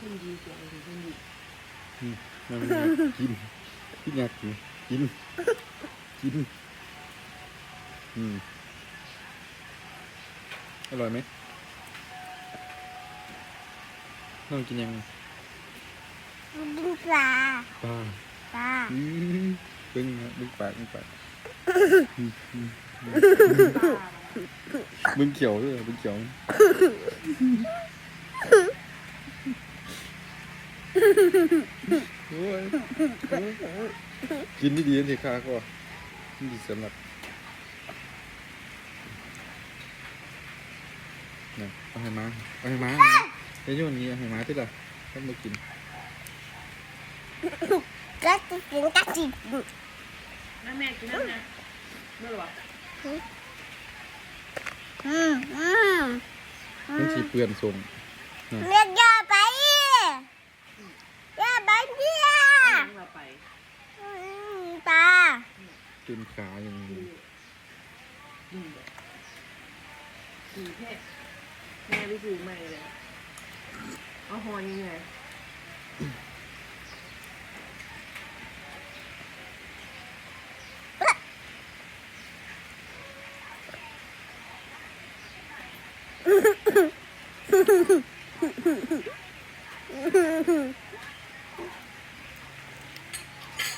ขึ้นดีกว่าเลยขึ้นดีอืมมันไม่อยากกินพี่อยากกินกินกินอืมอร่อยไหมน้องกินยังกินปลาปลาปลาอืมบึ้งนะบึ้งปากบึ้งปากอืมอืมป้าบึ้งเขียวด้วยบึ้งเขียว โอ้ยโอ้ยโอ้ยกินดีๆสิค่ะก็ดีสำหรับนะเอาให้มาเอาให้มาไอ้โยนนี้เอาให้มาที่ละต้องมากินก็จะกินก็จิบแล้วแม่กินนั่นนะเมื่อหรออืมอืมมันสีเปื่อนส่งเรียกย่าไปย่าไปเนี่ย เราไป อืมปลา เต็มขาอย่างนี้ ดูแบบดูแค่แม่ไปซื้อใหม่เลยเอาหอนี่ไง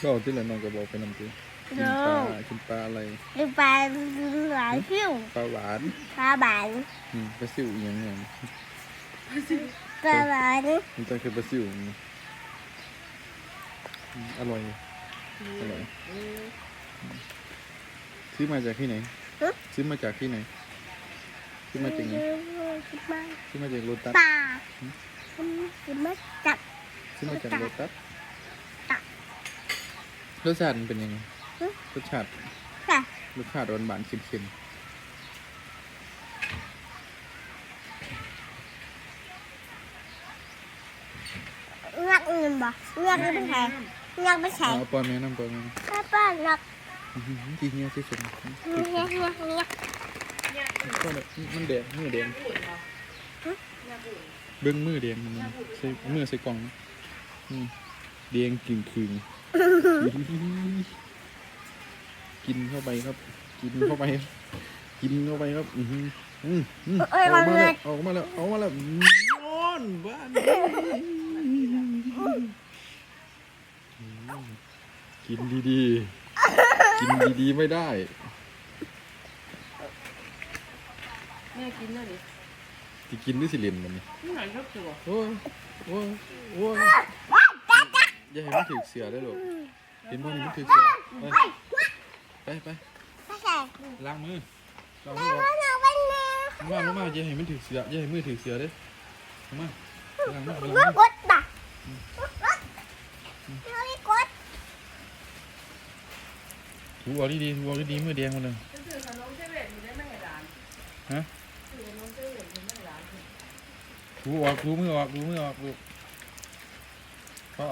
ก็เอาที่ละน้องก็บอกไปนำตัว กินปลากินปลาอะไรดูปลาหลายผิวปลาหวานปลาบานอืมปลาซิวอหย่างเงี้ยปลาบานมันจะคือปลาซิวอืมอร่อยอร่อยซื้อมาจากที่ไหนซื้อมาจากที่ไหนซื้อมาจากไหนซื้อมาจากโรตัสปลากินไม่จับซื้อมาจากโรตัสตักรสชาติมันเป็นยังไงฮะ รสชาติค่ะรสชาติหวานหวานๆเค็มงักเงินบ่งักไม่เป็นไงงักไม่ๆใช่เอาปล่อยแม่น้ำปล่อยแม่น้ป้าป้างักำทีเนี้ยที่สุดเงี้ยเงี้ยเงี้ยก็เลยมันแดงมือแดงอุ่นเหรออยากอุ่นเบิ้งมือแดงมันใส่มือใส่กล่องนะอืมแดงกึ่งคืง กินเข้าไปครับ กินเข้าไปกินเข้าไปครับ อือหืออืมอืมออกมาแล้วออกมาแล้วออกมาแล้วนอนบ้านกินดีๆ กินดีๆไม่ได้ แม่กินแล้วดิที่กินด้วยสิเลียนมันนี่นี่หน่อยชอบตัวโอ้ยโอ้ยโอ้ยอย่าให้มันถือเสือได้หรอกเห็นว่านี่มันถือเสือ ไปไปไปไม่ใช่ล้างมือล้างแม่มือว่าหนูเป็นแมวมาลงมาอย่าให้มันถือเสืออย่าให้มือถือเสือเด้ลงมาล้างมือไปหนูล้างกมือดป่ะหนูไม่กดถูเอาดีๆถูเอาดีๆมือแดงหมาเลยจะซื้อขนมเซเว่นอยู่ได้ไหมให้ร้านฮะซื้อขนมเซเว่นอยู่ได้ไหมร้านถูออกถูมือออกถูมือออกลูกพ่อ